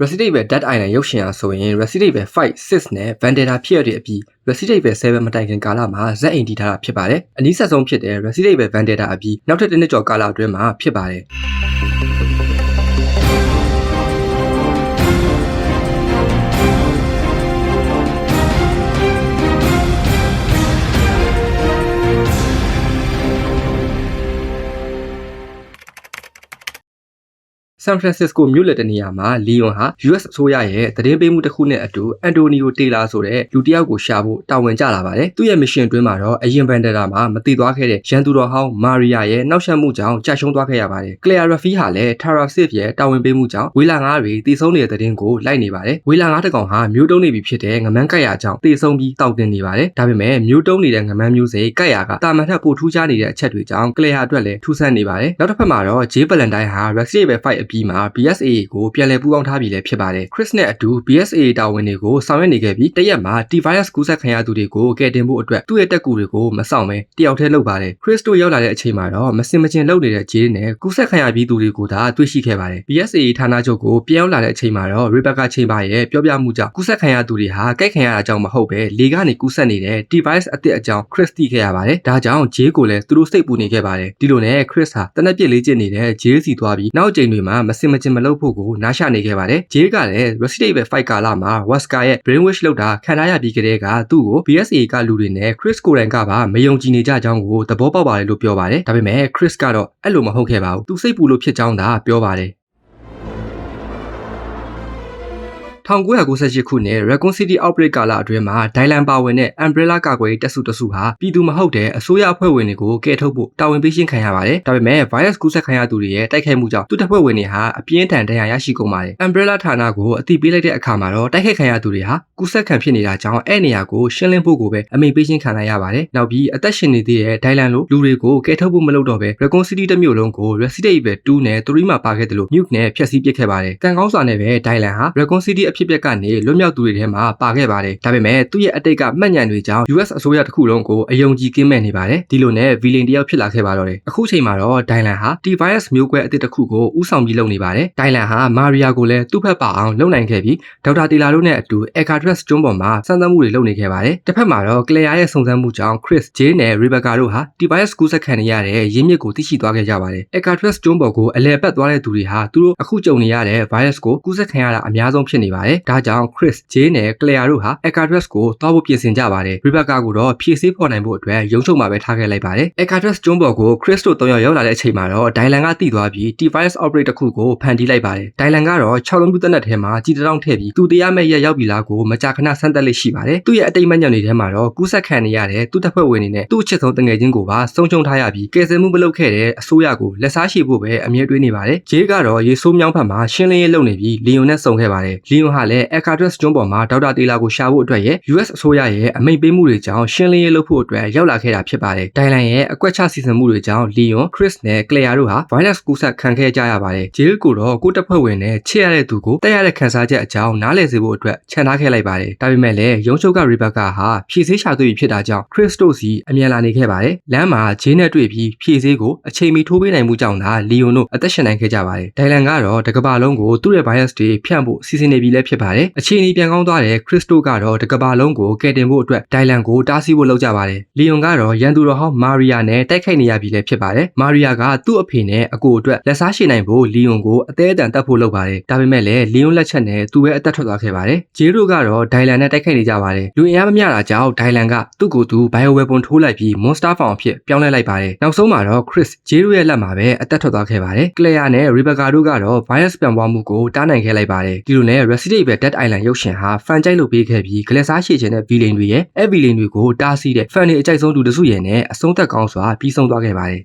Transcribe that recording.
Resident Evil Dead Island ရုပ်ရှင်အားဆိုရင် Resident Evil 5, 6နဲ့ Vendetta ဖြစ်ရတဲ့အပြီး Resident Evil 7မတိုင်ခင်ကာလမှာဇက်အိမ်တီးထားတာဖြစ်ပါတယ်။အနည်းဆက်ဆုံးဖြစ်တဲ့ Resident Evil Vendetta အပြီးနောက်ထပ်တစ်နှစ်ကျော်ကာလအတွင်းမှာဖြစ်ပါတယ်။ San Francisco မြို့လယ်တနေရာမှာလီယွန်ဟာ US အစိုးရရဲ့သတင်းပေးမှုတစ်ခုနဲ့အတူအန်တိုနီယိုတေလာဆိုတဲ့လူတစ်ယောက်ကိုရှာဖို့တာဝန်ကျလာပါတယ်။သူ့ရဲ့ mission အတွင်းမှာတော့အရင် Vendetta မှာမတည်သွားခဲ့တဲ့ရန်သူတော်ဟောင်းမာရီယာရဲ့နောက်ဆက်မှုကြောင့်ကြာရှုံးသွားခဲ့ရပါတယ်။ Claire Raffi ဟာလည်း Tara Sif ရဲ့တာဝန်ပေးမှုကြောင့်ဝေလာငါးတွေတည်ဆုံးနေတဲ့သတင်းကိုလိုက်နေပါတယ်။ဝေလာငါးတစ်ကောင်ဟာမျိုးတုံးနေပြီဖြစ်တဲ့ငမန်းကက်ရကြောင့်တည်ဆုံးပြီးတောက်တင်နေပါတယ်။ဒါပေမဲ့မျိုးတုံးနေတဲ့ငမန်းမျိုးစိကက်ရကတာမန်ထက်ပိုထူးခြားနေတဲ့အချက်တွေကြောင့် Claire အတွက်လည်းထူးဆန်းနေပါတယ်။နောက်တစ်ဖက်မှာတော့ Jay Valentine ဟာ Resident Evil 5အပြီးမှာ BSA ကိုပြန်လည်ပူးပေါင်းထားပြီလည်းဖြစ်ပါတယ်။ Chris နဲ့အတူ BSA တာဝန်တွေကိုဆောင်ရွက်နေခဲ့ပြီးတရက်မှာ T-Virus ကူးစက်ခံရသူတွေကိုကယ်တင်ဖို့အတွက်သူ့ရဲ့တက်ကူတွေကိုမဆောင်ပဲတယောက်တည်းလုပ်ပါတယ်။ Chris တို့ရောက်လာတဲ့အချိန်မှာတော့မစင်မကျင်လုပ်နေတဲ့ Jay နဲ့ကူးစက်ခံရပြီးသူတွေကိုသာတွေ့ရှိခဲ့ပါတယ်။ BSA ဌာနချုပ်ကိုပြန်ရောက်လာတဲ့အချိန်မှာတော့ Rebecca Chamber ရဲ့ပြောပြမှုကြောင့်ကူးစက်ခံရသူတွေဟာကြိုက်ခံရတာကြောင့်မဟုတ်ပဲလေကနေကူးစက်နေတဲ့ T-Virus အသစ်အကြောင်း Chris သိခဲ့ရပါတယ်။ဒါကြောင့် Jay ကိုလည်းသူတို့စိတ်ပူနေခဲ့ပါတယ်။ဒီလိုနဲ့ Chris ဟာတနက်ပြစ်လေးကျင့်နေတဲ့ Jay စီသွားပြီးနောက်အချိန်တွေမှာမစင်မကျင်မလုပ်ဖို့ကိုနားရှာနေခဲ့ပါတယ်။ Jay ကလည်း Resident Evil 5ကာလမှာ Wesker ရဲ့ brainwash လုပ်တာခံရပြီးကတည်းကသူ့ကို BSA ကလူတွေနဲ့ Chris ကိုယ်တိုင်ကပါမယုံကြည်နေကြကြောင်းကိုသဘောပေါက်ပါတယ်လို့ပြောပါတယ်။ဒါပေမဲ့ Chris ကတော့အဲ့လိုမဟုတ်ခဲ့ပါဘူး။သူစိတ်ပူလို့ဖြစ်ကြောင်းသာပြောပါတယ်။ 1998ခုနှစ် Raccoon City Outbreak ကာလအတွင်းမှာဒိုင်လန်ပါဝင်တဲ့ Umbrella ကာကွယ်ရေးတပ်စုတစုဟာပြည်သူမဟုတ်တဲ့အစိုးရအဖွဲ့ဝင်တွေကိုကယ်ထုတ်ဖို့တာဝန်ပေးရှင်းခံရပါတယ်။ဒါပေမဲ့ virus ကူးစက်ခံရသူတွေရဲ့တိုက်ခိုက်မှုကြောင့်သူတပ်ဖွဲ့ဝင်တွေဟာအပြင်းထန်ဒဏ်ရာရရှိကုန်ပါတယ်။ Umbrella ဌာနကိုအသိပေးလိုက်တဲ့အခါမှာတော့တိုက်ခိုက်ခံရသူတွေဟာကူးစက်ခံဖြစ်နေတာကြောင့်အဲ့နေရာကိုရှင်းလင်းဖို့ကိုပဲအမိန့်ပေးရှင်းခံလိုက်ရပါတယ်။နောက်ပြီးအသက်ရှင်နေသေးတဲ့ဒိုင်လန်လိုလူတွေကိုကယ်ထုတ်ဖို့မလုပ်တော့ဘဲ Raccoon City တစ်မြို့လုံးကို Resident Evil 2နဲ့3မှာပါခဲ့တယ်လို့ Nuke နဲ့ဖျက်ဆီးပစ်ခဲ့ပါတယ်။ကံကောင်းစွာနဲ့ပဲဒိုင်လန်ဟာ Raccoon City အဖြစ်အပျက်ကနေလွတ်မြောက်သူတွေထဲမှာပါခဲ့ပါတယ်။ဒါပေမဲ့သူ့ရဲ့အတိတ်ကမှတ်ဉာဏ်တွေကြောင့် US အစိုးရတစ်ခုလုံးကိုအယုံကြည်ကင်းမဲ့နေပါတယ်။ဒီလိုနဲ့ villain တယောက်ဖြစ်လာခဲ့ပါတော့တယ်။အခုချိန်မှာတော့ဒိုင်လန်ဟာ T-Virus မျိုးကွဲအသစ်တစ်ခုကိုဥဆောင်ပြီးလုပ်နေပါတယ်။ဒိုင်လန်ဟာမာရီယာကိုလည်းသူ့ဘက်ပါအောင်လုပ်နိုင်ခဲ့ပြီးဒေါက်တာတီလာတို့နဲ့အတူ Alcatraz ကျွန်းပေါ်မှာစမ်းသပ်မှုတွေလုပ်နေခဲ့ပါတယ်။တစ်ဖက်မှာတော့ Claire ရဲ့စုံစမ်းမှုကြောင့် Chris, Jay နဲ့ Rebecca တို့ဟာ T-Virus ကူးစက်ခံနေရတဲ့ရင်းမြစ်ကိုသိရှိသွားခဲ့ကြပါတယ်။ Alcatraz ကျွန်းပေါ်ကိုအလဲပတ်သွားတဲ့သူတွေဟာသူတို့အခုကြုံနေရတဲ့ virus ကိုကူးစက်ခံရတာအများဆုံးဖြစ်နေပါတယ်။ဒါကြောင့် Chris, Jay နဲ့ Claire တို့ဟာ Alcatraz ကိုသွားဖို့ပြင်ဆင်ကြပါတယ်။ Rebecca ကိုတော့ဖြည့်ဆည်းဖော်နိုင်ဖို့အတွက်ရုံးချုပ်မှာပဲထားခဲ့လိုက်ပါတယ်။ Alcatraz ကျွန်းပေါ်ကို Chris တို့၃ယောက်ရောက်လာတဲ့အချိန်မှာတော့ဒိုင်လန်ကတိသွားပြီး T-Virus outbreak တစ်ခုကိုဖန်တီးလိုက်ပါတယ်။ဒိုင်လန်ကတော့6လုံးပြသက်နက်ထဲမှာကြီးတောင်းထည့်ပြီးသူတရားမဲ့ရက်ရောက်ပြီလားကိုမကြာခဏဆန်းသက်လေးရှိပါတယ်။သူ့ရဲ့အတိတ်မှတ်ညံတွေထဲမှာတော့ကူးစက်ခံနေရတဲ့သူ့တပ်ဖွဲ့ဝင်တွေနဲ့သူ့အချစ်ဆုံးတငယ်ချင်းကိုပါဆုံးရှုံးထားရပြီးကယ်ဆယ်မှုမလုပ်ခဲ့တဲ့အစိုးရကိုလက်စားရှိဖို့ပဲအမြဲတွေးနေပါတယ်။ဂျေးကတော့ရေဆိုးမြောင်းဖက်မှာရှင်းလင်းရေးလုပ်နေပြီးလီယွန်နဲ့ဆုံခဲ့ပါတယ်။လီယွန်ဟာလည်း Alcatraz ကျွန်းပေါ်မှာဒေါက်တာတေလာကိုရှာဖို့အတွက်ရဲ့ US အစိုးရရဲ့အမိန့်ပေးမှုတွေကြောင့်ရှင်းလင်းရေးလုပ်ဖို့အတွက်ရောက်လာခဲ့တာဖြစ်ပါတယ်။ဒိုင်လန်ရဲ့အကွက်ချစီစဉ်မှုတွေကြောင့်လီယွန် Chris နဲ့ Claire တို့ဟာ virus ကူးစက်ခံခဲ့ကြရပါတယ်။ဂျေးကိုတော့ကိုတပ်ဖွဲ့ဝင်နဲ့ချစ်ရတဲ့သူကိုတက်ရတဲ့ခံစားချက်အကြောင်းနားလည်စေဖို့အတွက်ခြံထားခဲ့လိုက်ပါတယ်။ဒါပေမဲ့လည်းရုံးချုပ်က Rebecca ဟာဖြည့်ဆည်းရှာတွေ့ပြီဖြစ်တာကြောင့် Chris တို့စီအမြန်လာနေခဲ့ပါတယ်။လမ်းမှာဂျေးနဲ့တွေ့ပြီးဖြည့်ဆည်းကိုအချိန်မီထိုးပေးနိုင်မှုကြောင့်သာလီယွန်တို့အသက်ရှင်နိုင်ခဲ့ကြပါတယ်။ဒိုင်လန်ကတော့တကဘာလုံးကိုသူ့ရဲ့ virus တွေဖြန့်ဖို့စီစဉ်နေပြီလည်းဖြစ်ပါတယ်။အခြေအနေပြန်ကောင်းသွားတဲ့ Chris တို့ကတော့တကဘာလုံးကိုကယ်တင်ဖို့အတွက်ဒိုင်လန်ကိုတားဆီးဖို့လုပ်ကြပါတယ်။လီယွန်ကတော့ရန်သူတော်ဟောင်းမာရီယာနဲ့တိုက်ခိုက်နေရပြီလည်းဖြစ်ပါတယ်။မာရီယာကသူ့အဖေနဲ့အကိုအတွက်လက်စားရှိနိုင်ဖို့လီယွန်ကိုအသေးအတန်တတ်ဖို့လုပ်ပါတယ်။ဒါပေမဲ့လည်းလီယွန်လက်ချက်နဲ့သူပဲအသက်ထွက်သွားခဲ့ပါတယ်။ဂျေးတို့ကတော့ဒိုင်လန်နဲ့တိုက်ခိုက်နေကြပါတယ်။လူအင်အားမမျှတာကြောင့်ဒိုင်လန်ကသူ့ကိုယ်သူ bio weapon ထိုးလိုက်ပြီး monster form အဖြစ်ပြောင်းလဲလိုက်ပါတယ်။နောက်ဆုံးမှာတော့ Chris ဂျေးတို့ရဲ့လက်မှာပဲအသက်ထွက်သွားခဲ့ပါတယ်။ Claire နဲ့ Rebecca တို့ကတော့ virus ပြန်ပွားမှုကိုတားနိုင်ခဲ့လိုက်ပါတယ်။ဒီလိုနဲ့ Resident Evil Dead Island ရုပ်ရှင်ဟာဖန်ကြိုက်လုပ်ပေးခဲ့ပြီးဂလက်စားရှည်ခြင်းတဲ့ villain တွေရဲ့အဲ villain တွေကိုတားဆီးတဲ့ fan တွေအကြိုက်ဆုံးလူတစုရဲ့နဲ့အဆုံးသက်ကောင်းစွာပြီးဆုံးသွားခဲ့ပါတယ်